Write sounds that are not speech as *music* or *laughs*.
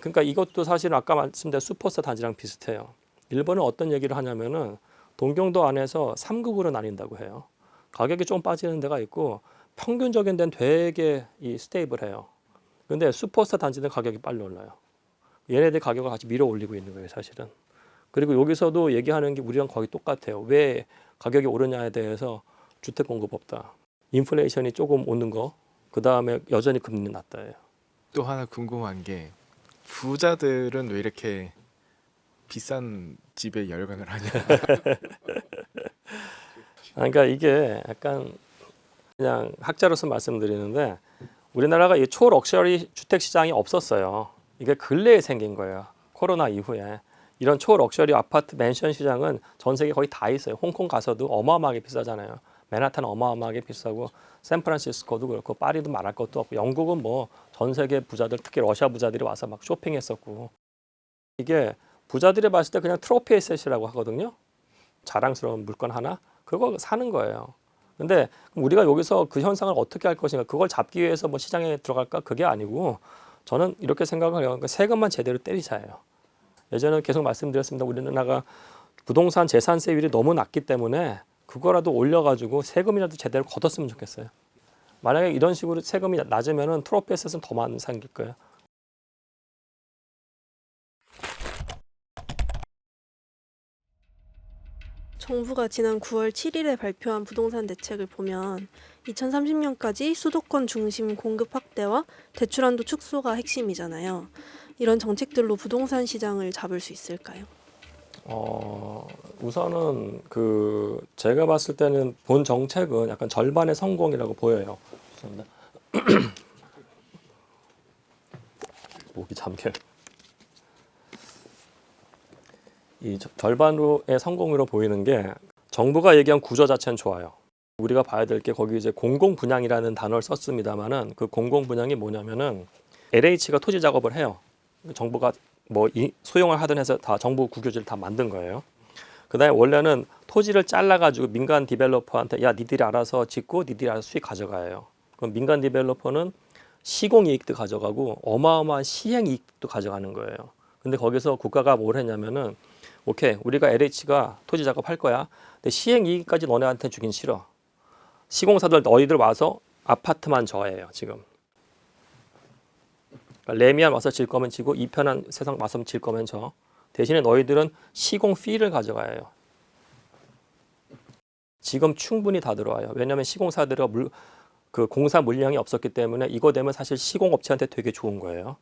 그러니까 이것도 사실 아까 말씀드린 슈퍼스타 단지랑 비슷해요. 일본은 어떤 얘기를 하냐면은 동경도 안에서 3급으로 나뉜다고 해요. 가격이 좀 빠지는 데가 있고 평균적인 데는 되게 이 스테이블해요. 근데 슈퍼스타 단지는 가격이 빨리 올라요. 얘네들 가격을 같이 밀어 올리고 있는 거예요, 사실은. 그리고 여기서도 얘기하는 게 우리랑 거의 똑같아요. 왜 가격이 오르냐에 대해서 주택 공급 없다. 인플레이션이 조금 오는 거. 그 다음에 여전히 금리 낮다예요. 또 하나 궁금한 게 부자들은 왜 이렇게 비싼 집에 열광을 하냐? *laughs* 그러니까 이게 약간 그냥 학자로서 말씀드리는데 우리나라가 이 초럭셔리 주택 시장이 없었어요. 이게 근래에 생긴 거예요. 코로나 이후에 이런 초럭셔리 아파트 맨션 시장은 전 세계 거의 다 있어요. 홍콩 가서도 어마어마하게 비싸잖아요. 맨하탄 어마어마하게 비싸고 샌프란시스코도 그렇고 파리도 말할 것도 없고 영국은 뭐 전 세계 부자들 특히 러시아 부자들이 와서 막 쇼핑했었고 이게 부자들이 봤을 때 그냥 트로피 에셋이라고 하거든요. 자랑스러운 물건 하나 그거 사는 거예요. 근데 우리가 여기서 그 현상을 어떻게 할 것인가 그걸 잡기 위해서 뭐 시장에 들어갈까 그게 아니고 저는 이렇게 생각을 해요. 그러니까 세금만 제대로 때리자예요. 예전에 계속 말씀드렸습니다. 우리나라가 부동산 재산세율이 너무 낮기 때문에 그거라도 올려가지고 세금이라도 제대로 걷었으면 좋겠어요. 만약에 이런 식으로 세금이 낮으면은 트로피 에셋은 더 많이 생길 거예요. 정부가 지난 9월 7일에 발표한 부동산 대책을 보면 2030년까지 수도권 중심 공급 확대와 대출 한도 축소가 핵심이잖아요. 이런 정책들로 부동산 시장을 잡을 수 있을까요? 어, 우선은 그 제가 봤을 때는 본 정책은 약간 절반의 성공이라고 보여요. *clears throat* 목이 잠겨. 이 저- 절반의 성공으로 보이는 게 정부가 얘기한 구조 자체는 좋아요. 우리가 봐야 될 게 거기 이제 공공 분양이라는 단어를 썼습니다만은 그 공공 분양이 뭐냐면은 LH가 토지 작업을 해요. 정부가 뭐 이, 소용을 하든 해서 다 정부 국유지를 다 만든 거예요. 그다음에 원래는 토지를 잘라가지고 민간 디벨로퍼한테 야 니들이 알아서 짓고 니들이 알아서 수익 가져가요. 그럼 민간 디벨로퍼는 시공 이익도 가져가고 어마어마한 시행 이익도 가져가는 거예요. 근데 거기서 국가가 뭘 했냐면은 오케이 우리가 LH가 토지 작업할 거야. 근데 시행 이익까지 너네한테 주긴 싫어. 시공사들 너희들 와서 아파트만 저해요 지금. 레미안 와서 질 거면 지고 이편한 세상 와서 질 거면 져. 대신에 너희들은 시공 피를 가져가요. 지금 충분히 다 들어와요. 왜냐하면 시공사들은 물, 그 공사 물량이 없었기 때문에 이거 되면 사실 시공업체한테 되게 좋은 거예요.